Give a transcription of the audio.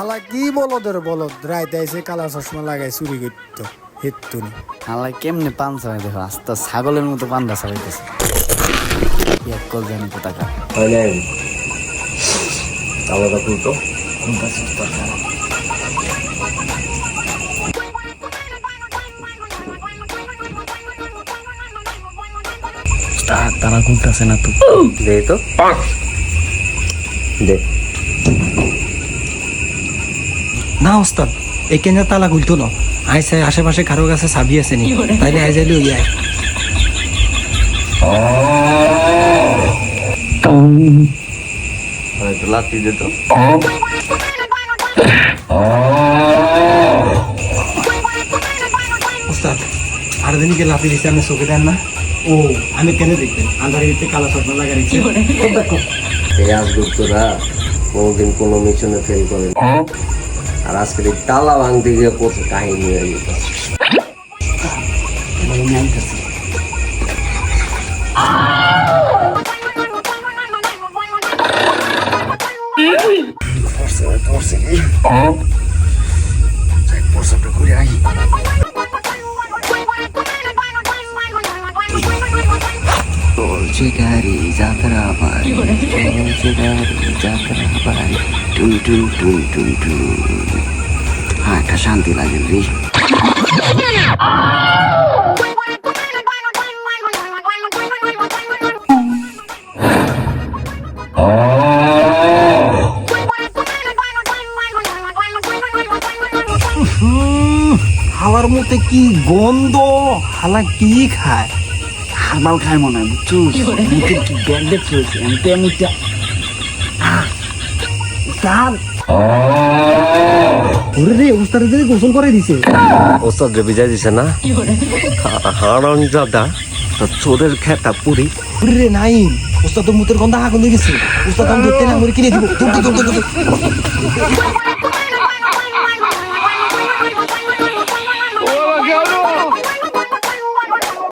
হালা কি বলদের বলদ রাইতে এসে কালা চশমা লাগাই চুরি করতো হেতুনি আল্লাহ কেমনে পান চালাই দেখো আস্তে ছাগলের মতো পান্ডা চালাইতেছে এক কল জানি তাহলে তাওয়াটা তুলতো কোনটা উস্তাদ তারা ঘুরতেছে না তো। দে তো। দে। না ওস্তাদ এই কেন্দ্রে তালা খুলতো না। আইসে আশেপাশে কারও কাছে চাবি আছে নি। তাইলে আই যাইলে হয়তো লাত্তি দে তো। ওস্তাদ আর দিনকে লাফি দিছে আপনি চোখে দেন না। ও আমি কেন দেখবেন? আন্ধারে ভিতরে কালা চশমা লাগা রেখেছি এই আজগুপ্তরা কোনোদিন কোনো মিশনে ফেল করে না। আর আজকে এই তালা ভাঙতে গিয়ে কত কাহিনী হয়ে যেত চলছে গাড়ি যাত্রা বাড়ি চলছে গাড়ি যাত্রা বাড়ি টুন টুন টুন টুন টুন হ্যাঁ একটা শান্তি লাগে রে হাওয়ার মধ্যে কি গন্ধ? হালা কি খায়? হারবাল খায় মনে হয় বুঝছ? কি ব্যাগ এমতে। এমনিটা ওরে রে উস্তাদ যদি গোসল করে দিছে। ওস্তাদ রে বিজয় দিছে না? হারান দাদা তো চোরের খেতা পুরি। ওরে রে নাই। ওস্তাদ তো মুতের গন্ধ আগুন লেগেছে। ওস্তাদ আমি দেখতে না মরে কিনে দিব।